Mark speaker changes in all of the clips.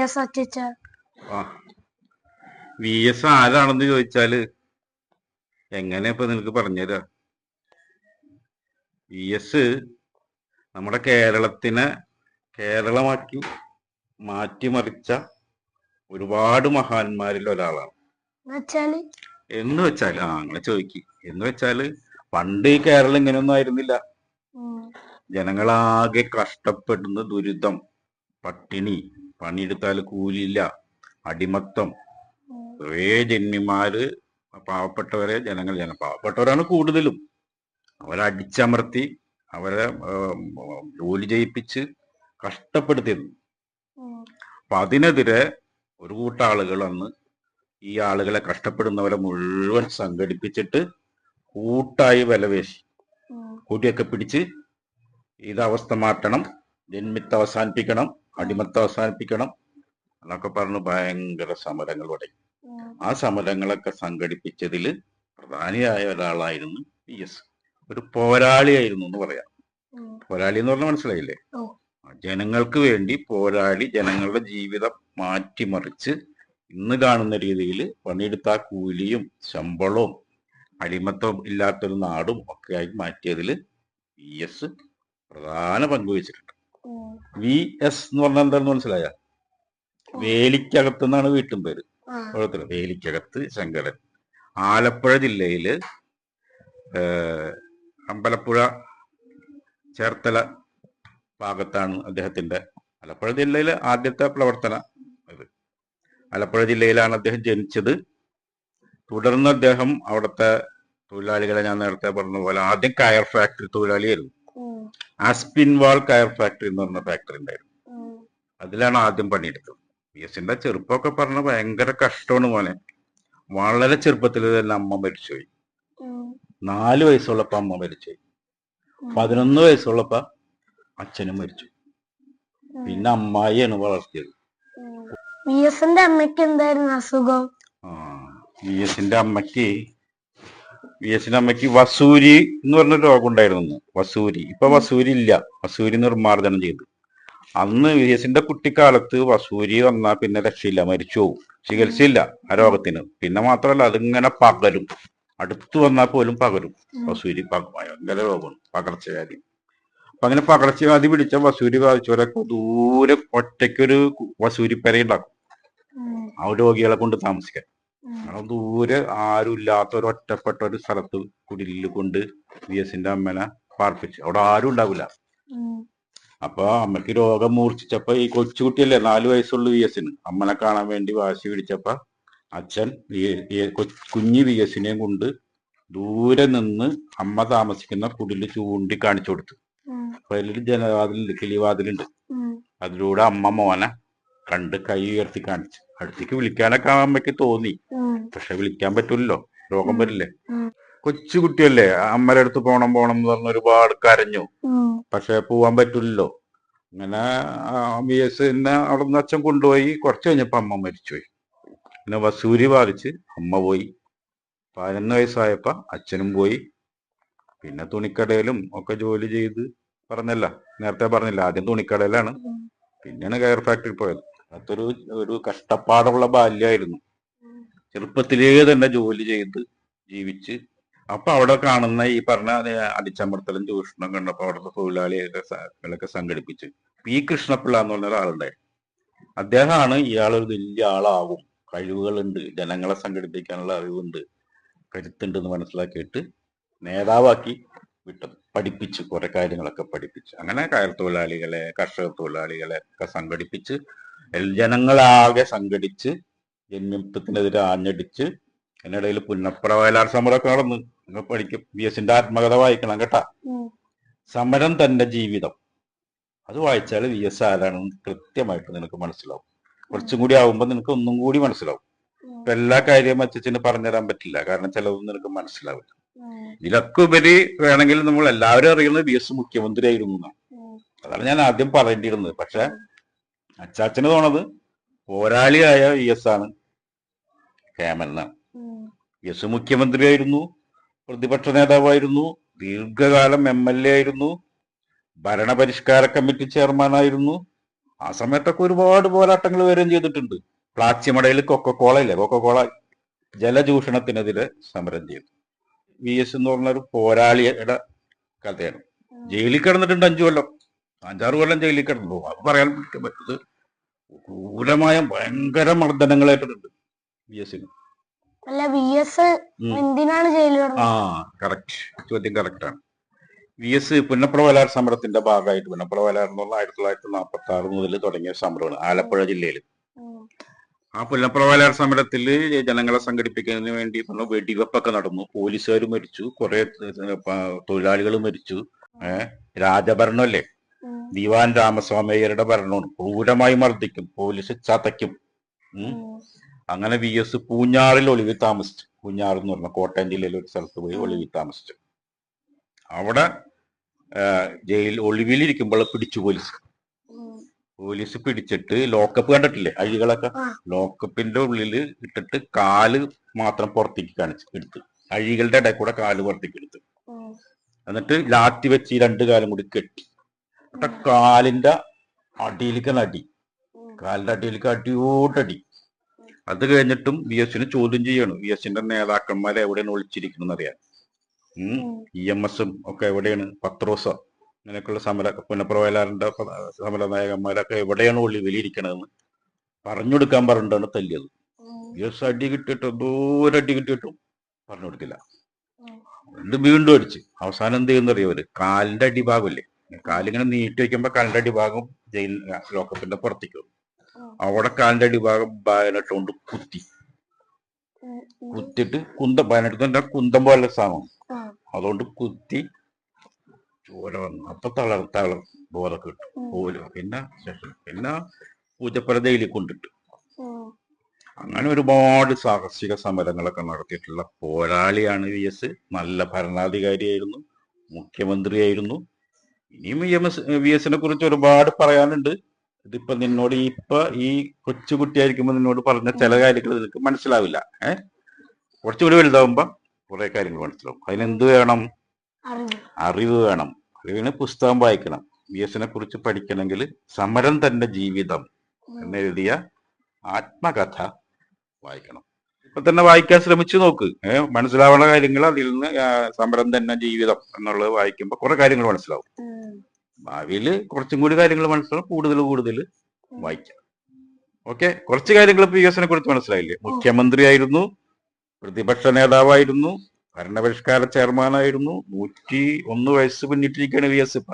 Speaker 1: S
Speaker 2: V S ആരാണെന്ന് ചോദിച്ചാൽ എങ്ങനെ ഇപ്പൊ നിനക്ക് പറഞ്ഞുതരാ വി എസ് നമ്മുടെ കേരളത്തിനെ കേരളമാക്കി മാറ്റിമറിച്ച ഒരുപാട് മഹാന്മാരിൽ ഒരാളാണ്. എന്ന് വെച്ചാൽ ആ അങ്ങനെ ചോദിക്ക്. എന്ന് വെച്ചാൽ പണ്ട് ഈ കേരളം ഇങ്ങനെയൊന്നും ആയിരുന്നില്ല. ജനങ്ങളാകെ കഷ്ടപ്പെടുന്ന ദുരിതം പട്ടിണി പണിയെടുത്താൽ കൂലിയില്ല. അടിമത്തം. കുറേ ജന്മിമാര് പാവപ്പെട്ടവരെ ജനങ്ങൾ ജന പാവപ്പെട്ടവരാണ് കൂടുതലും. അവരെ അടിച്ചമർത്തി അവരെ ജോലി ചെയ്യിപ്പിച്ച് കഷ്ടപ്പെടുത്തിയിരുന്നു അപ്പൊ അതിനെതിരെ ഒരു കൂട്ടം ആളുകൾ അന്ന് ഈ ആളുകളെ കഷ്ടപ്പെടുന്നവരെ മുഴുവൻ സംഘടിപ്പിച്ചിട്ട് കൂട്ടായി വിലവേശി കൂട്ടിയൊക്കെ പിടിച്ച് ഇത് അവസ്ഥ മാറ്റണം ജന്മിത്ത് അവസാനിപ്പിക്കണം അടിമത്ത് അവസാനിപ്പിക്കണം എന്നൊക്കെ പറഞ്ഞു ഭയങ്കര സമരങ്ങൾ തുടങ്ങി. ആ സമരങ്ങളൊക്കെ സംഘടിപ്പിച്ചതിൽ പ്രധാനിയായ ഒരാളായിരുന്നു പി എസ്. ഒരു പോരാളിയായിരുന്നു എന്ന് പറയാം. പോരാളി എന്ന് പറഞ്ഞാൽ മനസ്സിലായില്ലേ. ജനങ്ങൾക്ക് വേണ്ടി പോരാളി ജനങ്ങളുടെ ജീവിതം മാറ്റിമറിച്ച് ഇന്ന് കാണുന്ന രീതിയിൽ പണിയെടുത്ത ആ കൂലിയും ശമ്പളവും അടിമത്തം ഇല്ലാത്തൊരു നാടും ഒക്കെ ആയി മാറ്റിയതിൽ പി എസ് പ്രധാന പങ്ക് വഹിച്ചിട്ടുണ്ട്.
Speaker 1: ഉം,
Speaker 2: വി എസ് എന്ന് പറഞ്ഞാൽ എന്താണെന്ന് മനസ്സിലായ? വേലിക്കകത്ത് എന്നാണ് വീട്ടും പേര്. വേലിക്കകത്ത് ശങ്കരൻ. ആലപ്പുഴ ജില്ലയിൽ അമ്പലപ്പുഴ ചേർത്തല ഭാഗത്താണ് അദ്ദേഹത്തിന്റെ ആലപ്പുഴ ജില്ലയിലെ ആദ്യത്തെ പ്രവർത്തന ഇത്. ആലപ്പുഴ ജില്ലയിലാണ് അദ്ദേഹം ജനിച്ചത്. തുടർന്ന് അദ്ദേഹം അവിടുത്തെ തൊഴിലാളികളെ ഞാൻ നേരത്തെ പറഞ്ഞ പോലെ ആദ്യം കയർ ഫാക്ടറി തൊഴിലാളിയായിരുന്നു. ആസ്പിൻവാൾ കയർ ഫാക്ടറി എന്ന് പറഞ്ഞ ഫാക്ടറി ഉണ്ടായിരുന്നു. അതിലാണ് ആദ്യം പണിയെടുത്തത്. പി എസിന്റെ ചെറുപ്പമൊക്കെ പറഞ്ഞ ഭയങ്കര കഷ്ടമാണ് മോനെ. വളരെ ചെറുപ്പത്തിൽ തന്നെ അമ്മ മരിച്ചുപോയി. നാല് വയസ്സുള്ളപ്പോ അമ്മ മരിച്ചുപോയി. പതിനൊന്ന് വയസ്സുള്ളപ്പോ അച്ഛനും മരിച്ചു. പിന്നെ അമ്മായിയാണ് വളർത്തിയത്.
Speaker 1: വി എസിന്റെ അമ്മയ്ക്ക് എന്തായിരുന്നു അസുഖം?
Speaker 2: ആ വി എസിന്റെ അമ്മയ്ക്ക് വി എസിന്റെ അമ്മയ്ക്ക് വസൂരി എന്ന് പറഞ്ഞ രോഗം ഉണ്ടായിരുന്നു വസൂരി. ഇപ്പൊ വസൂരി ഇല്ല. വസൂരി നിർമ്മാർജനം ചെയ്തു. അന്ന് വി എസിന്റെ കുട്ടിക്കാലത്ത് വസൂരി വന്നാൽ പിന്നെ രക്ഷയില്ല. മരിച്ചു പോകും ചികിത്സയില്ല ആ രോഗത്തിന്. പിന്നെ മാത്രമല്ല അതിങ്ങനെ പകരും. അടുത്ത് വന്നാൽ പോലും പകരും. വസൂരി ഭയങ്കര രോഗമാണ്. പകർച്ചവ്യാധി. അപ്പൊ അങ്ങനെ പകർച്ചവ്യാധി പിടിച്ച വസൂരി ബാധിച്ചവരൊക്കെ ദൂരെ ഒറ്റയ്ക്കൊരു
Speaker 1: വസൂരിപ്പരയുണ്ടാക്കും.
Speaker 2: ആ രോഗികളെ കൊണ്ട് താമസിക്കാൻ. കാരണം ദൂരെ ആരും ഇല്ലാത്ത ഒരു ഒറ്റപ്പെട്ട ഒരു സ്ഥലത്ത് കുടിലിൽ കൊണ്ട് വി എസിന്റെ അമ്മനെ പാർപ്പിച്ചു. അവിടെ ആരും ഉണ്ടാവില്ല. അപ്പൊ അമ്മയ്ക്ക് രോഗം മൂർച്ഛിച്ചപ്പോ ഈ കൊച്ചുകുട്ടിയല്ലേ നാലു വയസ്സുള്ള വി എസിന്. അമ്മനെ കാണാൻ വേണ്ടി വാശി പിടിച്ചപ്പോ അച്ഛൻ കുഞ്ഞു ഈ കൊ- കുഞ്ഞ് വി എസിനെയും കൊണ്ട് ദൂരെ നിന്ന് അമ്മ താമസിക്കുന്ന കുടിൽ ചൂണ്ടി കാണിച്ചു കൊടുത്തു. അപ്പൊ അതിലൊരു ജനവാതിലുണ്ട് കിളിവാതിലുണ്ട്. അതിലൂടെ അമ്മ മോനെ കണ്ട് കൈ ഉയർത്തി കാണിച്ചു. അടുത്തേക്ക് വിളിക്കാനൊക്കെ അമ്മയ്ക്ക് തോന്നി. പക്ഷെ വിളിക്കാൻ പറ്റൂലോ രോഗം വരില്ലേ?
Speaker 1: കൊച്ചുകുട്ടിയല്ലേ
Speaker 2: കൊച്ചു കുട്ടിയല്ലേ? അമ്മയുടെ അടുത്ത് പോണം പോണം എന്ന് പറഞ്ഞ ഒരുപാട് കരഞ്ഞു. പക്ഷെ പോവാൻ പറ്റില്ലല്ലോ അങ്ങനെ ബി എസ് എന്നെ അവിടെ നിന്ന് അച്ഛൻ കൊണ്ടുപോയി. കുറച്ച് കഴിഞ്ഞപ്പോ അമ്മ മരിച്ചുപോയി. പിന്നെ വസൂരി ബാധിച്ച് അമ്മ പോയി. പതിനൊന്ന് വയസ്സായപ്പോ അച്ഛനും പോയി. പിന്നെ തുണിക്കടയിലും ഒക്കെ ജോലി ചെയ്ത് പറഞ്ഞല്ല. നേരത്തെ പറഞ്ഞില്ല ആദ്യം തുണിക്കടയിലാണ്. പിന്നെയാണ് കയർ ഫാക്ടറി പോയത്. അതൊരു ഒരു കഷ്ടപ്പാടുള്ള ബാല്യമായിരുന്നു. ചെറുപ്പത്തിലേ തന്നെ ജോലി ചെയ്ത് ജീവിച്ച് അപ്പൊ അവിടെ കാണുന്ന ഈ പറഞ്ഞ അടിച്ചമർത്തലും ചൂഷണം കണ്ടപ്പോ അവിടുത്തെ തൊഴിലാളികളൊക്കെ സംഘടിപ്പിച്ച്. പി കൃഷ്ണപിള്ള എന്ന് പറഞ്ഞ ഒരാളുണ്ടായി. അദ്ദേഹമാണ് ഒരു വലിയ ആളാവും. കഴിവുകളുണ്ട്. ജനങ്ങളെ സംഘടിപ്പിക്കാനുള്ള അറിവുണ്ട്. കരുത്തുണ്ട് എന്ന് മനസ്സിലാക്കിയിട്ട് നേതാവാക്കി വിട്ടത്. പഠിപ്പിച്ച് കുറെ കാര്യങ്ങളൊക്കെ പഠിപ്പിച്ച്. അങ്ങനെ കയർ തൊഴിലാളികളെ കർഷക തൊഴിലാളികളെ ഒക്കെ സംഘടിപ്പിച്ച് ജനങ്ങളാകെ സംഘടിച്ച് ജന്മിത്വത്തിനെതിരെ ആഞ്ഞടിച്ച് അതിനിടയിൽ പുന്നപ്പുറ വയലാർ സമരമൊക്കെ നടന്ന്. നിങ്ങൾ പഠിക്കും. ബി എസിന്റെ ആത്മകഥ വായിക്കണം കേട്ടാ. സമരം തന്റെ ജീവിതം. അത് വായിച്ചാൽ വി എസ് ആരാണെന്ന് കൃത്യമായിട്ട് നിനക്ക് മനസ്സിലാവും. കുറച്ചും കൂടി ആവുമ്പോൾ നിനക്ക് ഒന്നും കൂടി മനസ്സിലാവും. ഇപ്പൊ എല്ലാ കാര്യവും അച്ഛന് പറഞ്ഞുതരാൻ പറ്റില്ല. കാരണം ചിലതൊന്നും നിനക്ക് മനസ്സിലാവില്ല. ഇതിലൊക്കെ ഉപരി വേണമെങ്കിൽ നമ്മൾ എല്ലാവരും അറിയുന്നത് ബി എസ് മുഖ്യമന്ത്രി ആയിരുന്നു എന്നാണ്. അതാണ് ഞാൻ ആദ്യം പറയേണ്ടിയിരുന്നത്. പക്ഷെ അച്ചാച്ചന് തോണത് പോരാളിയായ വി എസ് ആണ്
Speaker 1: ഉം.
Speaker 2: വി എസ് മുഖ്യമന്ത്രിയായിരുന്നു പ്രതിപക്ഷ നേതാവായിരുന്നു ദീർഘകാലം എം എൽ എ ആയിരുന്നു ഭരണപരിഷ്കാര കമ്മിറ്റി ചെയർമാനായിരുന്നു ആ സമയത്തൊക്കെ ഒരുപാട് പോരാട്ടങ്ങൾ വരെയും ചെയ്തിട്ടുണ്ട്. പ്ലാച്ചിമടയിൽ കൊക്കക്കോള ഇല്ലേ? കൊക്കക്കോള ജലചൂഷണത്തിനെതിരെ സമരം ചെയ്തു. വി എസ് എന്ന് പറഞ്ഞ ഒരു പോരാളിയുടെ കഥയാണ്. ജയിലിൽ കിടന്നിട്ടുണ്ട് അഞ്ചു കൊല്ലം. അഞ്ചാറ് കൊല്ലം ജയിലിൽ കിടന്നു. അത് പറയാൻ പറ്റുന്നത് ക്രൂരമായ ഭയങ്കര മർദ്ദനങ്ങൾ വി
Speaker 1: അല്ല വി എസ്. എന്തിനാണ്
Speaker 2: ആ ചോദ്യം സമരത്തിന്റെ ഭാഗമായിട്ട് പുന്നപ്ര വയലാർ എന്ന് പറഞ്ഞാൽ ആയിരത്തി തൊള്ളായിരത്തി നാൽപ്പത്തി ആറ് മുതൽ തുടങ്ങിയ സമരമാണ് ആലപ്പുഴ ജില്ലയിൽ ആ പുന്നപ്ര വയലാർ സമരത്തിൽ ജനങ്ങളെ സംഘടിപ്പിക്കുന്നതിന് വേണ്ടി വെടിവെപ്പൊക്കെ നടന്നു പോലീസുകാർ മരിച്ചു കുറെ തൊഴിലാളികൾ മരിച്ചു ഏഹ് രാജഭരണമല്ലേ ദിവാൻ രാമസ്വാമയ്യരുടെ ഭരണമാണ്. ക്രൂരമായി മർദ്ദിക്കും പോലീസ് ചതയ്ക്കും. അങ്ങനെ വി എസ് പൂഞ്ഞാറിൽ ഒളിവിൽ താമസിച്ചു. പൂഞ്ഞാർ എന്ന് പറഞ്ഞ കോട്ടയം ജില്ലയിലെ ഒരു സ്ഥലത്ത് പോയി ഒളിവിൽ താമസിച്ചു. അവിടെ ജയിൽ ഒളിവിലിരിക്കുമ്പോൾ പിടിച്ചു പോലീസ്. പോലീസ് പിടിച്ചിട്ട് ലോക്കപ്പ് കണ്ടിട്ടില്ലേ? അഴികളൊക്കെ? ലോക്കപ്പിന്റെ ഉള്ളിൽ ഇട്ടിട്ട് കാൽ മാത്രം പുറത്തേക്ക് കാണിച്ചു എടുത്ത്. അഴികളുടെ ഇടയിൽ കൂടെ കാൽ പുറത്തേക്ക് എടുത്ത്. എന്നിട്ട് ലാത്തി വെച്ച് രണ്ടു കാലും കൂടി കെട്ടി. കാലിന്റെ അടിയിലേക്ക് അടി. കാലിന്റെ അടിയിലേക്ക് അടിയോട്ടടി അത് കഴിഞ്ഞിട്ടും വി എസിന് ചോദ്യം ചെയ്യണം. വി എസിന്റെ നേതാക്കന്മാരെ എവിടെയാണ് ഒളിച്ചിരിക്കുന്നു അറിയാൻ. ഇ എം എസും ഒക്കെ എവിടെയാണ്? പത്രോസ അങ്ങനെയൊക്കെയുള്ള സമര പുനപ്രവേലാറിന്റെ സമര നായകന്മാരൊക്കെ എവിടെയാണ് ഒളിവിലിരിക്കണതെന്ന് പറഞ്ഞു കൊടുക്കാൻ പറഞ്ഞിട്ടാണ് തല്ലിയത്. വി എസ് അടി കിട്ടിയിട്ട് എന്തോരം അടി കിട്ടിയിട്ടും പറഞ്ഞു കൊടുക്കില്ല വീണ്ടും വീണ്ടും അടിച്ച്. അവസാനം എന്ത് ചെയ്യുന്ന അറിയാവര് കാലിന്റെ അടിഭാഗമില്ലേ കാലിങ്ങനെ നീട്ടി വെക്കുമ്പോ കാലിന്റെ അടിഭാഗം ജയിൽ ലോക്കപ്പിന്റെ പുറത്തേക്ക് വന്നു അവിടെ കാലിന്റെ അടിഭാഗം ബായനട്ടുകൊണ്ട് കുത്തി. കുത്തിയിട്ട് കുന്തം ബായനട്ട് കുന്തം പോലെ സാധനം. അതുകൊണ്ട് കുത്തി ചോര വന്നു അപ്പൊ തളർ തളർ ബോധം കിട്ടും. പോലും പിന്നെ ശേഷം പിന്നെ പൂജപ്പുര ജയിലിൽ കൊണ്ടിട്ട്. അങ്ങനെ ഒരുപാട് സാഹസിക സമരങ്ങളൊക്കെ നടത്തിയിട്ടുള്ള പോരാളിയാണ് വി എസ്. നല്ല ഭരണാധികാരിയായിരുന്നു മുഖ്യമന്ത്രിയായിരുന്നു. ഇനിയും വി എം എസ് വി എസിനെ കുറിച്ച് ഒരുപാട് പറയാനുണ്ട്. ഇതിപ്പോ നിന്നോട് ഈ ഇപ്പൊ ഈ കൊച്ചുകുട്ടിയായിരിക്കുമ്പോ നിന്നോട് പറഞ്ഞ ചില കാര്യങ്ങൾ നിനക്ക് മനസ്സിലാവില്ല. ഏഹ് കുറച്ചുകൂടി വലുതാവുമ്പോ കുറെ കാര്യങ്ങൾ മനസ്സിലാവും. അതിനെന്ത് വേണം?
Speaker 1: അറിവ്.
Speaker 2: അറിവ് വേണം. അറിവിന് പുസ്തകം വായിക്കണം. വി എസിനെ കുറിച്ച് പഠിക്കണമെങ്കിൽ സമരം തന്റെ ജീവിതം എന്നെഴുതിയ ആത്മകഥ വായിക്കണം. ഇപ്പൊ തന്നെ വായിക്കാൻ ശ്രമിച്ചു നോക്ക്. ഏഹ് മനസ്സിലാവുന്ന കാര്യങ്ങൾ അതിൽ നിന്ന് സമരം തന്നെ ജീവിതം എന്നുള്ളത് വായിക്കുമ്പോൾ കുറെ കാര്യങ്ങൾ മനസ്സിലാവും. ഭാവിയിൽ കുറച്ചും കൂടി കാര്യങ്ങൾ മനസ്സിലാവും കൂടുതൽ കൂടുതൽ വായിക്കാം. ഓക്കെ? കുറച്ച് കാര്യങ്ങൾ പി എസിനെ കുറിച്ച് മനസ്സിലായില്ലേ? മുഖ്യമന്ത്രിയായിരുന്നു പ്രതിപക്ഷ നേതാവായിരുന്നു ഭരണപരിഷ്കാര ചെയർമാനായിരുന്നു നൂറ്റി ഒന്ന് വയസ്സ് പിന്നിട്ടിരിക്കുകയാണ് വി എസ് ഇപ്പ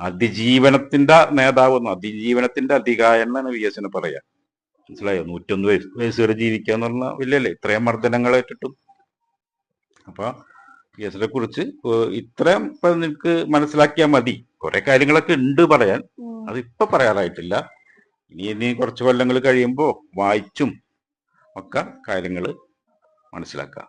Speaker 2: അതിജീവനത്തിന്റെ നേതാവ് അതിജീവനത്തിന്റെ അധികാരം എന്നാണ് വി എസിനെ പറയാ. മനസ്സിലായോ? നൂറ്റൊന്ന് വയസ്സ് വയസ്സ് വരെ ജീവിക്കുക എന്ന് പറഞ്ഞാൽ വലിയല്ലേ? ഇത്രയും മർദ്ദനങ്ങളേറ്റിട്ടും അപ്പൊ കേസിനെ കുറിച്ച് ഇത്രയും ഇപ്പൊ നിനക്ക് മനസ്സിലാക്കിയാൽ മതി. കുറെ കാര്യങ്ങളൊക്കെ ഉണ്ട് പറയാൻ. അത് ഇപ്പൊ പറയാറായിട്ടില്ല. ഇനി ഇനി കുറച്ച് കൊല്ലങ്ങൾ കഴിയുമ്പോൾ വായിച്ചും ഒക്കെ കാര്യങ്ങൾ മനസ്സിലാക്കാം.